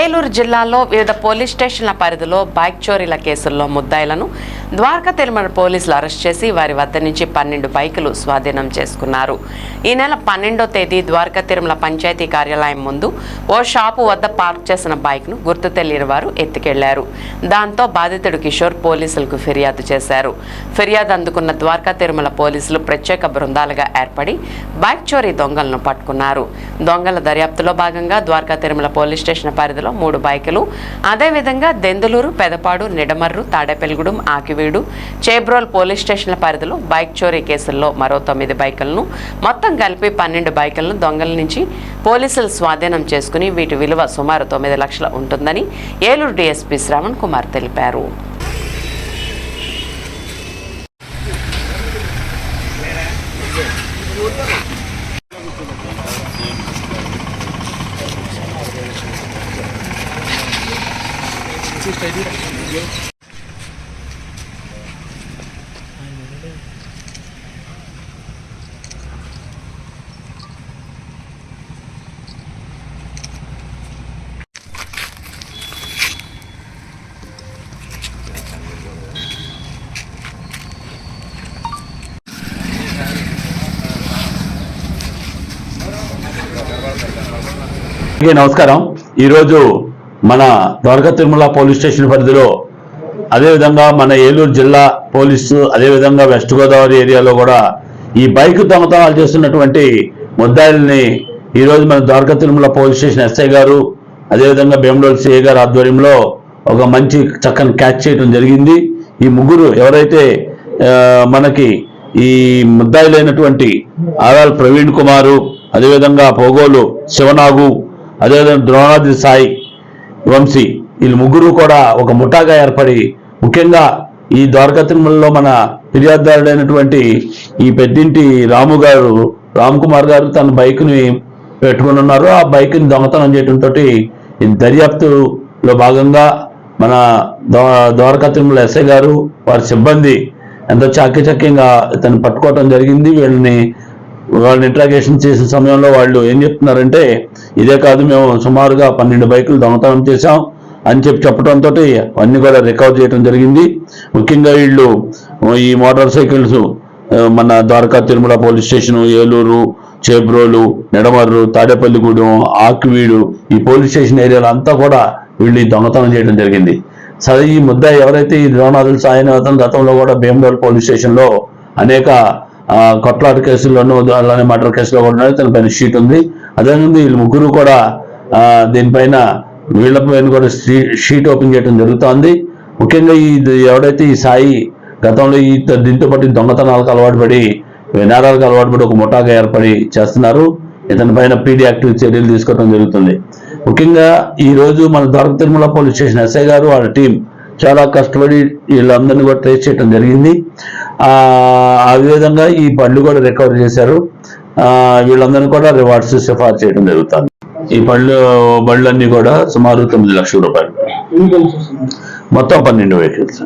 ఏలూరు జిల్లాలో వివిధ పోలీస్ స్టేషన్ల పరిధిలో బైక్ చోరీల కేసుల్లో ముద్దాయిలను ద్వారకా తిరుమల పోలీసులు అరెస్ట్ చేసి వారి వద్ద నుంచి పన్నెండు బైకులు స్వాధీనం చేసుకున్నారు. ఈ నెల పన్నెండో తేదీ ద్వారకా తిరుమల పంచాయతీ కార్యాలయం ముందు ఓ షాపు వద్ద పార్క్ చేసిన బైక్ను గుర్తు తెలియని వారు ఎత్తుకెళ్ళారు. దాంతో బాధితుడు కిషోర్ పోలీసులకు ఫిర్యాదు చేశారు. ఫిర్యాదు అందుకున్న ద్వారకా తిరుమల పోలీసులు ప్రత్యేక బృందాలుగా ఏర్పడి బైక్ చోరీ దొంగలను పట్టుకున్నారు. దొంగల దర్యాప్తులో భాగంగా ద్వారకా తిరుమల పోలీస్ స్టేషన్ పరిధిలో మూడు బైకులు. అదేవిధంగా దెందులూరు పెదపాడు నిడమర్రు తాడేపెల్గూడెం ఆకివీడు చేబ్రోల్ పోలీస్ స్టేషన్ల పరిధిలో బైక్ చోరీ కేసుల్లో మరో తొమ్మిది బైకులను మొత్తం కలిపి పన్నెండు బైకులను దొంగల నుంచి పోలీసులు స్వాధీనం చేసుకుని వీటి విలువ సుమారు తొమ్మిది లక్షలు ఉంటుందని ఏలూరు డీఎస్పీ శ్రవణ్ కుమార్ తెలిపారు. అందరికీ నమస్కారం. ఈరోజు మన ద్వారకా తిరుమల పోలీస్ స్టేషన్ పరిధిలో అదేవిధంగా మన ఏలూరు జిల్లా పోలీసు అదేవిధంగా వెస్ట్ గోదావరి ఏరియాలో కూడా ఈ బైక్ దొంగతనాలు చేస్తున్నటువంటి ముద్దాయిల్ని ఈరోజు మన Dwaraka Tirumala police station SI గారు అదేవిధంగా బెంగళూరు సిఐ గారు ఆధ్వర్యంలో ఒక మంచి చక్కని క్యాచ్ చేయడం జరిగింది. ఈ ముగ్గురు ఎవరైతే మనకి ఈ ముద్దాయిలైనటువంటి ఆరాల్ ప్రవీణ్ కుమారు అదేవిధంగా పోగోలు శివనాగు అదేవిధంగా ద్రోణాద్రి సాయి వంశీ. వీళ్ళు ముగ్గురు కూడా ఒక ముఠాగా ఏర్పడి ముఖ్యంగా ఈ ద్వారకా తిరుమలలో మన ఫిర్యాదుదారుడైనటువంటి ఈ పెద్దింటి రాము గారు రామ్ కుమార్ గారు తన బైక్ని పెట్టుకుని ఉన్నారు. ఆ బైక్ని దొంగతనం చేయడంతో ఈ దర్యాప్తులో భాగంగా మన ద్వా- ద్వారకా తిరుమల ఎస్ఐ గారు వారి సిబ్బంది ఎంతో చాకచక్యంగా ఇతను పట్టుకోవటం జరిగింది. వీళ్ళని వాళ్ళని ఇంట్రాగేషన్ చేసిన సమయంలో వాళ్ళు ఏం చెప్తున్నారంటే ఇదే కాదు మేము సుమారుగా పన్నెండు బైకులు దొంగతనం చేశాం అని చెప్పి చెప్పడంతో అన్ని కూడా రికవర్ చేయడం జరిగింది. ముఖ్యంగా వీళ్ళు ఈ మోటార్ సైకిల్స్ మన ద్వారకా తిరుమల పోలీస్ స్టేషన్ ఏలూరు చేబ్రోలు నెడమర్రు తాడేపల్లిగూడెం ఆకివీడు ఈ పోలీస్ స్టేషన్ ఏరియాలో అంతా కూడా వీళ్ళు దొంగతనం చేయడం జరిగింది. సరే ఈ ముద్ద ఎవరైతే ఈ ద్రోణాదులు సాయనవతం గతంలో కూడా భీమడోల్ పోలీస్ స్టేషన్లో అనేక కొట్లాట కేసుల్లోనూ అలానే మర్డర్ కేసులో కూడా ఉన్నాడు. తన పైన షీట్ ఉంది. అదేవిధంగా వీళ్ళు ముగ్గురు కూడా దీనిపైన వీళ్ళపైన కూడా షీట్ ఓపెన్ చేయడం జరుగుతోంది. ముఖ్యంగా ఈ ఇది ఎవడైతే ఈ సాయి గతంలో ఈ దీంతో పాటు దొంగతనాలకు అలవాటు పడి నేరాలకు అలవాటు పడి ఒక ముఠాగా ఏర్పడి చేస్తున్నారు. ఇతని పైన పీడీ యాక్టివ్ చర్యలు తీసుకోవడం జరుగుతుంది. ముఖ్యంగా ఈ రోజు మన Dwaraka Tirumala police station SI గారు వాళ్ళ టీం చాలా కష్టపడి వీళ్ళందరినీ కూడా ట్రేస్ చేయడం జరిగింది. ఆ విధంగా ఈ బండ్లు కూడా రికవర్ చేశారు. వీళ్ళందరినీ కూడా రివార్డ్స్ సిఫార్సు చేయడం జరుగుతుంది. ఈ పళ్ళు బళ్ళన్నీ కూడా సుమారు తొమ్మిది లక్షల రూపాయలు. మొత్తం పన్నెండు వెహికల్స్.